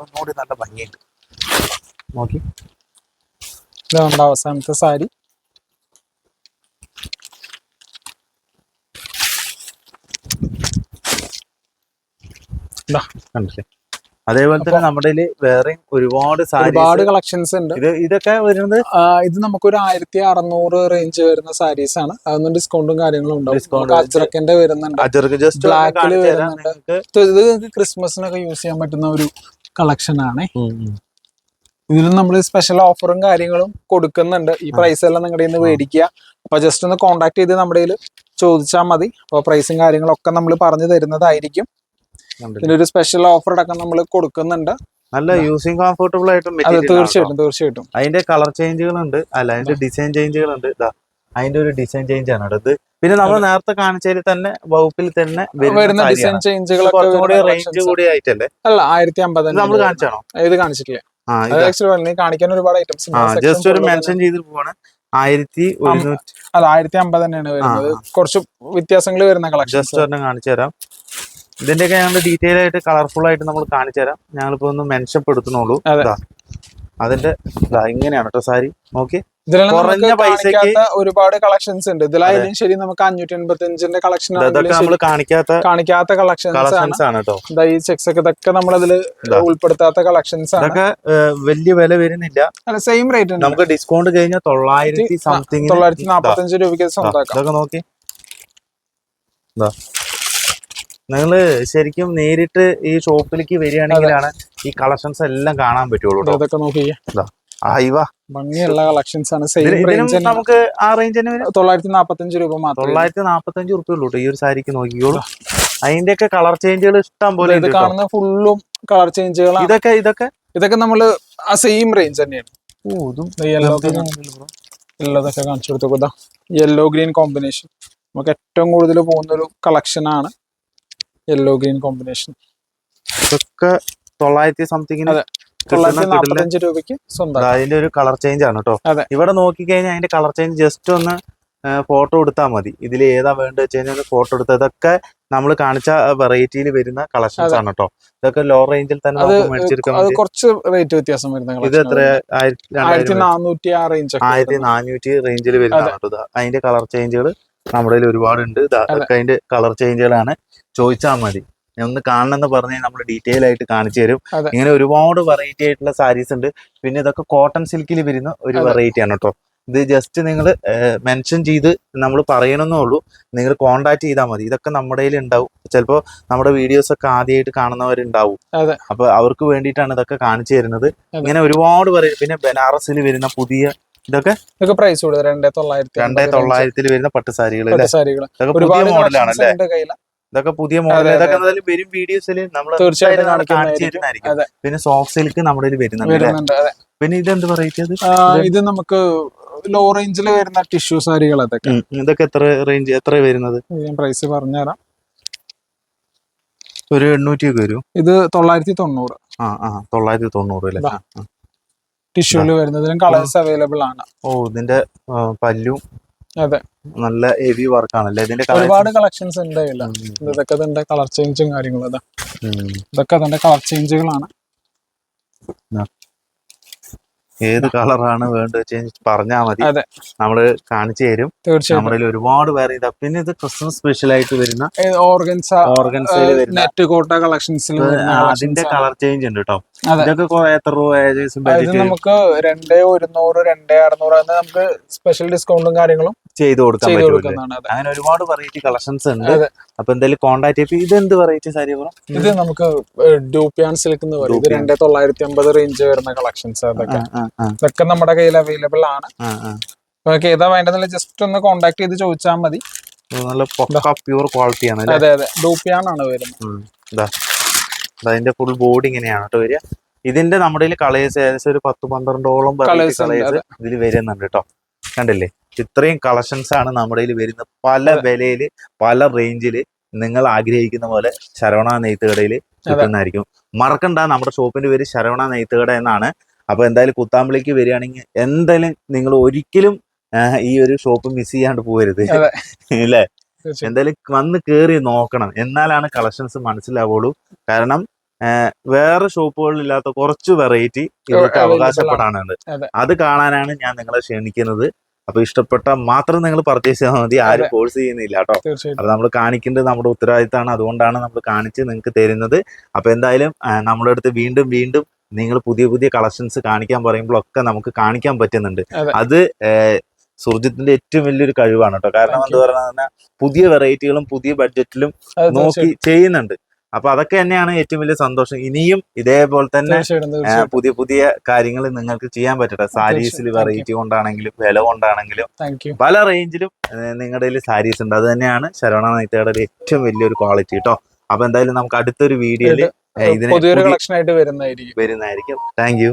ഒന്നുകൂടി നല്ല ഭംഗിയുണ്ട്. നോക്കി.
ഇതാണ് അവസാനത്തെ സാരി.
കണ്ടില്ലേ? അതേപോലെ തന്നെ നമ്മുടെ വേറെ വേറെയും ഒരുപാട്
ഒരുപാട് കളക്ഷൻസ് ഉണ്ട്.
ഇത് ഇതൊക്കെ വരുന്നത്?
ഇത് നമുക്കൊരു ആയിരത്തി അറുന്നൂറ് റേഞ്ച് വരുന്ന സാരീസ് ആണ്. അതൊന്നും ഡിസ്കൗണ്ടും കാര്യങ്ങളും ഉണ്ടാവും വരുന്നുണ്ട്.
ജസ്റ്റ്
ൽ വരുന്നുണ്ട്. ഇത് നിങ്ങൾക്ക് ക്രിസ്മസിനൊക്കെ യൂസ് ചെയ്യാൻ പറ്റുന്ന ഒരു കളക്ഷൻ ആണ്. ഇതിലും നമ്മൾ സ്പെഷ്യൽ ഓഫറും കാര്യങ്ങളും കൊടുക്കുന്നുണ്ട്. ഈ പ്രൈസ് എല്ലാം നിങ്ങളുടെ നിന്ന് മേടിക്കുക. അപ്പൊ ജസ്റ്റ് ഒന്ന് കോൺടാക്ട് ചെയ്ത് നമ്മുടെ ചോദിച്ചാൽ മതി. അപ്പോൾ പ്രൈസും കാര്യങ്ങളൊക്കെ നമ്മൾ പറഞ്ഞു തരുന്നതായിരിക്കും? ഇതിനൊരു സ്പെഷ്യൽ ഓഫർ അടക്കം നമ്മൾ കൊടുക്കുന്നുണ്ട്.
നല്ല യൂസിങ് കംഫർട്ടബിൾ ആയിട്ടും
തീർച്ചയായിട്ടും തീർച്ചയായിട്ടും.
അതിന്റെ കളർ ചേഞ്ചുകൾ ഉണ്ട് അല്ല അതിന്റെ ഡിസൈൻ ചേഞ്ചുകൾ ഉണ്ട് ഇതാ അതിന്റെ ഒരു ഡിസൈൻ ചേഞ്ച് ആണ് ഇത്. പിന്നെ നമ്മൾ നേരത്തെ കാണിച്ചതിൽ തന്നെ വകുപ്പിൽ തന്നെ
വരുന്ന ഡിസൈൻ. ചേഞ്ചുകളൊക്കെ
റേഞ്ച് കൂടി ആയിട്ടല്ലേ
അല്ല ആയിരത്തി അമ്പത്
നമ്മൾ കാണിച്ചാണോ?
ഇത് കാണിച്ചിട്ടില്ല. കാണിക്കാൻ ഒരുപാട് ഐറ്റംസ്
ജസ്റ്റ് ഒരു മെൻഷൻ ചെയ്തിട്ട് പോവാണ്. ആയിരത്തി
അല്ല ആയിരത്തി അമ്പത് തന്നെയാണ് വരുന്നത്. കുറച്ച് വ്യത്യാസങ്ങൾ വരുന്ന കളക്ഷൻ
ജസ്റ്റ് കാണിച്ചു തരാം ഇതിന്റെയൊക്കെ ഞങ്ങൾ ഡീറ്റെയിൽ ആയിട്ട് കളർഫുൾ ആയിട്ട് നമ്മൾ കാണിച്ചു തരാം. ഞങ്ങളിപ്പോ ഒന്ന് മെൻഷൻ പെടുത്തുന്നുള്ളൂ. അതിന്റെ ഇങ്ങനെയാണ് കേട്ടോ സാരി. നോക്കി. കുറഞ്ഞ
ഒരുപാട് കളക്ഷൻസ് ഉണ്ട്. ഇതിലായാലും ശരി നമുക്ക് അഞ്ഞൂറ്റി എൺപത്തി അഞ്ചിന്റെ കളക്ഷൻ
കാണിക്കാത്ത
കാണിക്കാത്ത കളക്ഷൻസ് ആണ്.
കേട്ടോ
ഈ ചെക്സ് ഒക്കെ ഇതൊക്കെ
നമ്മളതിൽ
ഉൾപ്പെടുത്താത്ത കളക്ഷൻസ് ആണ്.
ഇതൊക്കെ വലിയ വില വരുന്നില്ല.
സെയിം റേറ്റ്
നമുക്ക് ഡിസ്കൗണ്ട് കഴിഞ്ഞാൽ തൊള്ളായിരത്തി സംതിങ്
തൊള്ളായിരത്തി നാപ്പത്തി അഞ്ച് രൂപയ്ക്ക് സ്വന്തമാക്കാം.
ഇതൊക്കെ നോക്കി. ഇതാ നിങ്ങൾ ശരിക്കും നേരിട്ട് ഈ ഷോപ്പിലേക്ക് വരികയാണെങ്കിലാണ് ഈ കളക്ഷൻസ് എല്ലാം കാണാൻ പറ്റുള്ളൂ
നോക്കി ഭംഗിയുള്ള കളക്ഷൻസ് ആണ്. സെയിം റേഞ്ച്
നമുക്ക് ആ റേഞ്ച് തന്നെ
തൊള്ളായിരത്തി നാപ്പത്തി അഞ്ച് രൂപ മാത്രം
തൊള്ളായിരത്തി നാപ്പത്തി അഞ്ച് റുപ്യ ഉള്ളൂ ഈ ഒരു സാരിക്ക് നോക്കിക്കോളൂ. അതിന്റെ ഒക്കെ കളർ ചേഞ്ചുകൾ ഇഷ്ടം പോലെ
ഇത് കാണുന്ന ഫുള്ളും കളർ ചേഞ്ചുകളാണ്
ഇതൊക്കെ ഇതൊക്കെ?
ഇതൊക്കെ നമ്മൾ ആ സെയിം റേഞ്ച് തന്നെയാണ്.
ഓ ഇതും
യെല്ലോ യെല്ലോതൊക്കെ കാണിച്ചു കൊടുത്തു യെല്ലോ ഗ്രീൻ കോമ്പിനേഷൻ നമുക്ക് ഏറ്റവും കൂടുതൽ പോകുന്ന ഒരു കളക്ഷൻ ആണ് യെല്ലോ ഗ്രീൻ കോമ്പിനേഷൻ
ഇതൊക്കെ തൊള്ളായിരത്തി സംതിങ്ങിന്
അഞ്ച് രൂപയ്ക്ക് സ്വന്തം.
അതിന്റെ ഒരു കളർ ചേഞ്ച് ആണ് കേട്ടോ. ഇവിടെ നോക്കിക്കഴിഞ്ഞാൽ അതിന്റെ കളർ ചേഞ്ച് ജസ്റ്റ് ഒന്ന് ഫോട്ടോ എടുത്താൽ മതി. ഇതിൽ ഏതാ വേണ്ടത് വെച്ച് കഴിഞ്ഞാൽ ഫോട്ടോ എടുത്ത് ഇതൊക്കെ നമ്മൾ കാണിച്ച വെറൈറ്റിയിൽ വരുന്ന കളക്ഷൻസ് ആണ് കേട്ടോ ഇതൊക്കെ ലോ റേഞ്ചിൽ തന്നെ
കുറച്ച് റേറ്റ് വ്യത്യാസം വരുന്ന
ഇത് എത്ര. ആയിരത്തി
നാനൂറ്റി
റേഞ്ചിൽ വരുന്നതാണ് കേട്ടോ അതിന്റെ കളർ ചേഞ്ചുകൾ നമ്മുടെ കയ്യിൽ ഒരുപാടുണ്ട്. അതൊക്കെ അതിന്റെ കളർ ചേഞ്ചുകളാണ് ചോദിച്ചാൽ മതി. ഞാൻ ഒന്ന് കാണണമെന്ന് പറഞ്ഞാൽ നമ്മൾ ഡീറ്റെയിൽ ആയിട്ട് കാണിച്ചു തരും. ഇങ്ങനെ ഒരുപാട് വെറൈറ്റി ആയിട്ടുള്ള സാരീസ് ഉണ്ട്. പിന്നെ ഇതൊക്കെ കോട്ടൺ സിൽക്കിൽ വരുന്ന ഒരു. വെറൈറ്റി ആണ് കേട്ടോ ഇത് ജസ്റ്റ് നിങ്ങൾ മെൻഷൻ ചെയ്ത് നമ്മൾ പറയണമെന്നേ ഉള്ളൂ. നിങ്ങൾ കോണ്ടാക്ട് ചെയ്താൽ മതി. ഇതൊക്കെ നമ്മുടെ കയ്യിൽ ഉണ്ടാവും ചിലപ്പോൾ നമ്മുടെ വീഡിയോസ് ഒക്കെ ആദ്യമായിട്ട് കാണുന്നവരുണ്ടാവും. അപ്പൊ അവർക്ക് വേണ്ടിയിട്ടാണ് ഇതൊക്കെ കാണിച്ചു തരുന്നത്. ഇങ്ങനെ ഒരുപാട് പറയും പിന്നെ ബനാറസിൽ വരുന്ന പുതിയ ഇതൊക്കെ
ഇതൊക്കെ പ്രൈസ് കൂടുതൽ രണ്ടേ തൊള്ളായിരത്തി
രണ്ടേ തൊള്ളായിരത്തിൽ വരുന്ന പട്ടുസാരികൾ ഇതൊക്കെ പുതിയ മോഡലാണ് അല്ലേ ഇതൊക്കെ പുതിയ മോഡൽ ഇതൊക്കെ എന്തായാലും വരും വീഡിയോസിൽ നമ്മൾ
തീർച്ചയായിട്ടും
പിന്നെ സോഫ്റ്റ് സിൽക്ക് നമ്മുടെ വരുന്നുണ്ട് പിന്നെ ഇതെന്ത് എന്ത്
ആ, ഇത് നമുക്ക് ലോ റേഞ്ചിൽ വരുന്ന ടിഷ്യൂ സാരികൾ അതൊക്കെ.
ഇതൊക്കെ എത്ര റേഞ്ച് എത്ര വരുന്നത്?
ഞാൻ പ്രൈസ് പറഞ്ഞുതരാം.
ഒരു എണ്ണൂറ്റി ഒക്കെ വരും.
ഇത് തൊള്ളായിരത്തി തൊണ്ണൂറ്
ആ ആ തൊള്ളായിരത്തി തൊണ്ണൂറ് അല്ലേ
ഇതാ. ടിഷ്യൂൽ വരുന്നതിനും കളേഴ്സ് അവൈലബിൾ ആണ്.
ഓ ഇതിന്റെ പല്ലും
അതെ.
നല്ല ഹെവി വർക്കാണല്ലേ ഇതിന്റെ
ഒരുപാട് കളക്ഷൻസ് ഉണ്ട് ഇതൊക്കെ അതിന്റെ കളർ ചേഞ്ചും കാര്യങ്ങളും അതാ. ഇതൊക്കെ അതിന്റെ കളർ ചേഞ്ചുകളാണ്
ഏത് കളറാണ് വേണ്ടത് പറഞ്ഞാൽ മതി. നമ്മൾ കാണിച്ചു തരും.
നമ്മളിൽ
നമ്മുടെ ഒരുപാട് പേര് ഇതാ. പിന്നെ ഇത് ക്രിസ്മസ് സ്പെഷ്യൽ ആയിട്ട് വരുന്ന
ഓർഗൻസ
ഓർഗൻസയിൽ
നെറ്റ് കോട്ട കളക്ഷൻസിൽ
അതിന്റെ കളർ ചേഞ്ച് ഉണ്ട് കേട്ടോ ഇതൊക്കെ എത്ര രൂപ
നമുക്ക് രണ്ടേ ഒരുന്നൂറ് രണ്ടേ അറുന്നൂറ് നമുക്ക് സ്പെഷ്യൽ ഡിസ്കൗണ്ടും കാര്യങ്ങളും
ചെയ്ത് കൊടുക്കാൻ
ചെയ്ത് അതെ.
അങ്ങനെ ഒരുപാട് വെറൈറ്റി കളക്ഷൻസ് ഉണ്ട്. അപ്പൊ എന്തായാലും കോണ്ടാക്ട് ചെയ്യും. ഇത് എന്ത് വെറൈറ്റി സാരി
ഇത് നമുക്ക് ഡ്യൂപ്യാൻ സിൽക്ക് എന്ന് പറയും. ഇത് രണ്ടേ തൊള്ളായിരത്തി അമ്പത് റേഞ്ച് വരുന്ന കളക്ഷൻസ് അതൊക്കെ ഇതൊക്കെ. നമ്മുടെ കയ്യിൽ അവൈലബിൾ ആണ്. ഏതാ വേണ്ടതെന്നുള്ള ജസ്റ്റ് ഒന്ന് കോണ്ടാക്ട് ചെയ്ത് ചോദിച്ചാൽ മതി.
നല്ല പ്യൂർ ക്വാളിറ്റി ആണ്
അതെ അതെ. ഡൂപ്യാൻ ആണ് വരുന്നത്.
അതിന്റെ ഫുൾ ബോഡി ഇങ്ങനെയാണ് കേട്ടോ വരിക. ഇതിന്റെ നമ്മുടെ കളേഴ്സ് ഏകദേശം ഒരു പത്ത് പന്ത്രണ്ടോളം കളേഴ്സ് ഇതിൽ വരുന്നുണ്ട് കേട്ടോ കണ്ടില്ലേ? ഇത്രയും കളക്ഷൻസ് ആണ് നമ്മുടെ കയ്യിൽ വരുന്നത്. പല. വിലയിൽ പല റേഞ്ചിൽ നിങ്ങൾ ആഗ്രഹിക്കുന്ന പോലെ ശരവണ നെയ്ത്തുകടയിൽ കിട്ടുന്നതായിരിക്കും. മറക്കണ്ട നമ്മുടെ ഷോപ്പിന്റെ പേര് ശരവണ നെയ്ത്തുകട എന്നാണ്. അപ്പൊ എന്തായാലും കുത്താമ്പളിക്ക് വരികയാണെങ്കിൽ എന്തായാലും നിങ്ങൾ ഒരിക്കലും ഈ ഒരു ഷോപ്പ് മിസ് ചെയ്യാണ്ട് പോകരുത്. അല്ലേ എന്തായാലും വന്ന് കേറി നോക്കണം. എന്നാലാണ് കളക്ഷൻസ് മനസ്സിലാവുള്ളൂ. കാരണം വേറെ ഷോപ്പുകളിൽ ഇല്ലാത്ത കുറച്ച് വെറൈറ്റി ഇവർക്ക് അവകാശപ്പെടാനുണ്ട്.
അത്
കാണാനാണ് ഞാൻ നിങ്ങളെ ക്ഷണിക്കുന്നത്. അപ്പൊ ഇഷ്ടപ്പെട്ട മാത്രം നിങ്ങൾ പർച്ചേസ് ചെയ്താൽ മതി. ആരും കോഴ്സ് ചെയ്യുന്നില്ല കേട്ടോ. അത് നമ്മൾ കാണിക്കേണ്ടത് നമ്മുടെ ഉത്തരവാദിത്തമാണ്. അതുകൊണ്ടാണ് നമ്മൾ കാണിച്ച് നിങ്ങൾക്ക് തരുന്നത്. അപ്പൊ എന്തായാലും നമ്മുടെ അടുത്ത് വീണ്ടും വീണ്ടും നിങ്ങൾ പുതിയ പുതിയ കളക്ഷൻസ് കാണിക്കാൻ പറയുമ്പോഴൊക്കെ നമുക്ക് കാണിക്കാൻ പറ്റുന്നുണ്ട്.
അത്.
സുർജിത്തിന്റെ ഏറ്റവും വലിയൊരു കഴിവാണ് കേട്ടോ. കാരണം എന്താ പറഞ്ഞാൽ പുതിയ വെറൈറ്റികളും പുതിയ ബഡ്ജറ്റിലും നോക്കി ചെയ്യുന്നുണ്ട്. അപ്പൊ അതൊക്കെ തന്നെയാണ് ഏറ്റവും വലിയ സന്തോഷം. ഇനിയും ഇതേപോലെ തന്നെ പുതിയ പുതിയ കാര്യങ്ങൾ നിങ്ങൾക്ക് ചെയ്യാൻ പറ്റട്ടെ. സാരീസിൽ. വെറൈറ്റി കൊണ്ടാണെങ്കിലും വില കൊണ്ടാണെങ്കിലും പല റേഞ്ചിലും നിങ്ങളുടെ കയ്യിൽ സാരീസ് ഉണ്ട്. അത് തന്നെയാണ് ശരവണ നൈത്തയുടെ ഏറ്റവും വലിയൊരു ക്വാളിറ്റി കേട്ടോ അപ്പൊ എന്തായാലും നമുക്ക് അടുത്തൊരു വീഡിയോയിൽ ഇതിന് പുതിയ-
കളക്ഷൻ ആയിട്ട് വരുന്നതായിരിക്കും.
വരുന്നതായിരിക്കും. Thank you